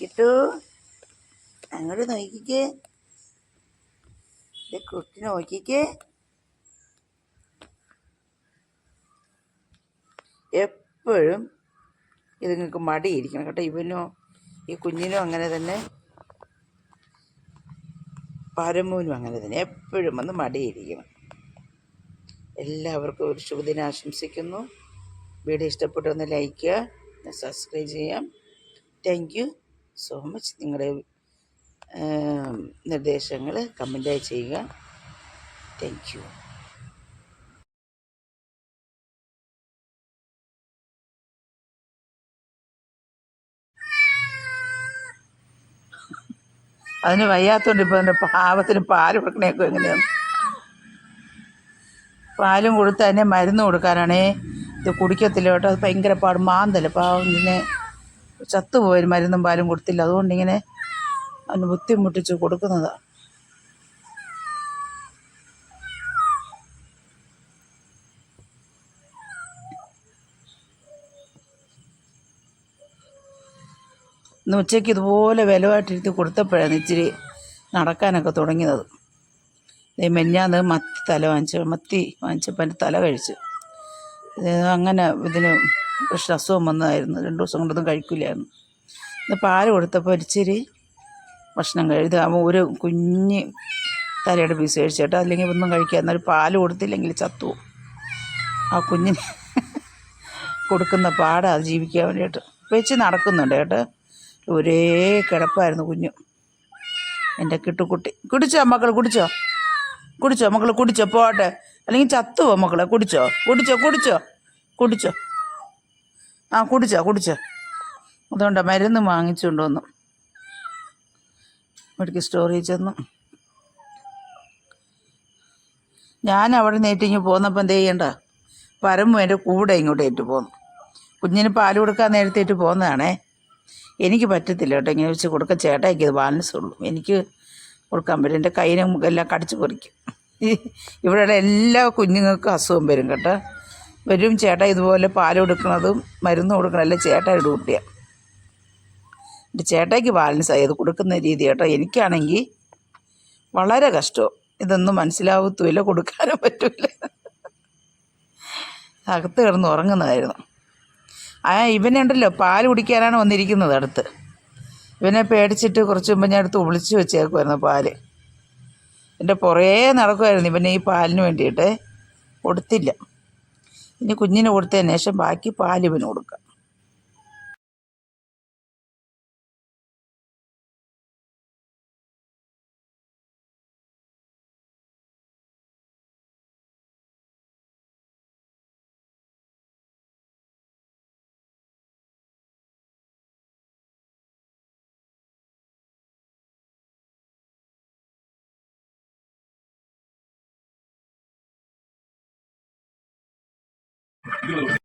കിട്ടു അങ്ങോട്ട് നോക്കിക്കേ. ഇത് കുട്ടി നോക്കിക്കേ. എപ്പോഴും ഇതുങ്ങൾക്ക് മടിയിരിക്കണം കേട്ടോ. ഇവനോ ഈ കുഞ്ഞിനോ അങ്ങനെ തന്നെ. പരമൂനും അങ്ങനെ തന്നെ. എപ്പോഴും വന്ന് മടിയിരിക്കണം. എല്ലാവർക്കും ഒരു ശുഭദിനം ആശംസിക്കുന്നു. വീഡിയോ ഇഷ്ടപ്പെട്ടു ഒന്ന് ലൈക്ക് ചെയ്യുക സബ്സ്ക്രൈബ് ചെയ്യാം. താങ്ക് സോ മച്ച് നിങ്ങളുടെ നിർദ്ദേശങ്ങൾ കമന്റായി ചെയ്യുക. താങ്ക് യു അതിന് വയ്യാത്തോണ്ട് ഇപ്പോൾ അതിന്റെ പാവത്തിന് പാൽ കൊടുക്കണേക്കും എങ്ങനെയാണ് പാലും കൊടുത്ത് അതിനെ മരുന്ന് കൊടുക്കാനാണേ. ഇത് കുടിക്കത്തില്ല കേട്ടോ. അത് ഭയങ്കര പാട്. മാന്തൽ. പാവം ഇതിനെ ചത്തുപോയി മരുന്നും പാലും കൊടുത്തില്ല. അതുകൊണ്ട് ഇങ്ങനെ അതിന് ബുദ്ധിമുട്ടിച്ച് കൊടുക്കുന്നതാണ് ഇന്ന് ഉച്ചയ്ക്ക് ഇതുപോലെ വിലവായിട്ടിരുത്തി കൊടുത്തപ്പോഴാണ് ഇച്ചിരി നടക്കാനൊക്കെ തുടങ്ങിയത്. മെഞ്ഞാന്ന് മത്തി തല വാങ്ങിച്ചു മത്തി വാങ്ങിച്ചപ്പോൾ എന്റെ തല കഴിച്ചു. അങ്ങനെ ഇതിന് പ്രശ്ന അസുഖം വന്നതായിരുന്നു രണ്ട് ദിവസം കൊണ്ടൊന്നും കഴിക്കില്ലായിരുന്നു. ഇന്ന് പാൽ കൊടുത്തപ്പോൾ ഒരിച്ചിരി ഭക്ഷണം കഴിത് അവൻ ഒരു കുഞ്ഞ് തലയുടെ പീസ് കഴിച്ചേട്ടോ അല്ലെങ്കിൽ ഒന്നും കഴിക്കാൻ എന്നാൽ പാൽ കൊടുത്തില്ലെങ്കിൽ ചത്തു ആ കുഞ്ഞിന് കൊടുക്കുന്ന പാടാ ജീവിക്കാൻ വേണ്ടിയിട്ട്. വെച്ച് നടക്കുന്നുണ്ട് കേട്ടോ. ഒരേ കിടപ്പായിരുന്നു കുഞ്ഞു. എന്റെ കിട്ടുകുട്ടി. കുടിച്ചോ മക്കൾ കുടിച്ചോ? കുടിച്ചോ മക്കൾ കുടിച്ചോ? പോട്ടെ. അല്ലെങ്കിൽ ചത്തുവോ മക്കളെ? കുടിച്ചോ? കുടിച്ചോ കുടിച്ചോ? കുടിച്ചോ? ആ കുടിച്ചോ കുടിച്ചോ. അതുകൊണ്ട് മരുന്ന് വാങ്ങിച്ചുകൊണ്ട് വന്നു. മെഡിക്കൽ സ്റ്റോറിൽ ചെന്നു. ഞാൻ അവിടെ നേറ്റിങ്ങ് പോന്നപ്പോൾ എന്ത് ചെയ്യണ്ട? പരമ്പ് എന്റെ കൂടെ ഇങ്ങോട്ട് ഏറ്റു പോന്നു. കുഞ്ഞിന് പാൽ കൊടുക്കാൻ നേരത്തേറ്റ് പോകുന്നതാണേ എനിക്ക് പറ്റത്തില്ല കേട്ടോ ഇങ്ങനെ വെച്ച് കൊടുക്ക ചേട്ടായിക്ക് ഇത് ബാലൻസ് ഉള്ളൂ. എനിക്ക് കൊടുക്കാൻ പറ്റും എന്റെ കയ്യിനും എല്ലാം കടിച്ചു പൊറിക്കും. ഇവിടെയുള്ള എല്ലാ കുഞ്ഞുങ്ങൾക്കും അസുഖം വരും കേട്ടോ. വരും. ചേട്ട ഇതുപോലെ പാൽ കൊടുക്കുന്നതും മരുന്ന് കൊടുക്കണമല്ല ചേട്ട ഇട ഡ്യൂട്ടിയാണ് എന്റെ ചേട്ടയ്ക്ക് ബാലൻസ് ആയത് കൊടുക്കുന്ന രീതി കേട്ടോ. എനിക്കാണെങ്കിൽ വളരെ കഷ്ടം. ഇതൊന്നും മനസ്സിലാവത്തുമില്ല. കൊടുക്കാനും പറ്റില്ല അകത്ത് കിടന്ന് ഉറങ്ങുന്നതായിരുന്നു. ആ ഇവനുണ്ടല്ലോ പാൽ കുടിക്കാനാണ് വന്നിരിക്കുന്നത് അടുത്ത്. ഇവനെ പേടിച്ചിട്ട് കുറച്ച് മുമ്പ് ഞാൻ അടുത്ത് ഒളിച്ച് വെച്ചേക്കുമായിരുന്നു പാൽ. എന്റെ പുറേ നടക്കുമായിരുന്നു ഇവനെ ഈ പാലിന് വേണ്ടിയിട്ട്. കൊടുത്തില്ല. ഇനി കുഞ്ഞിന് കൊടുത്തതിന് ശേഷം ബാക്കി പാൽ ഇവന് കൊടുക്കാം. Good.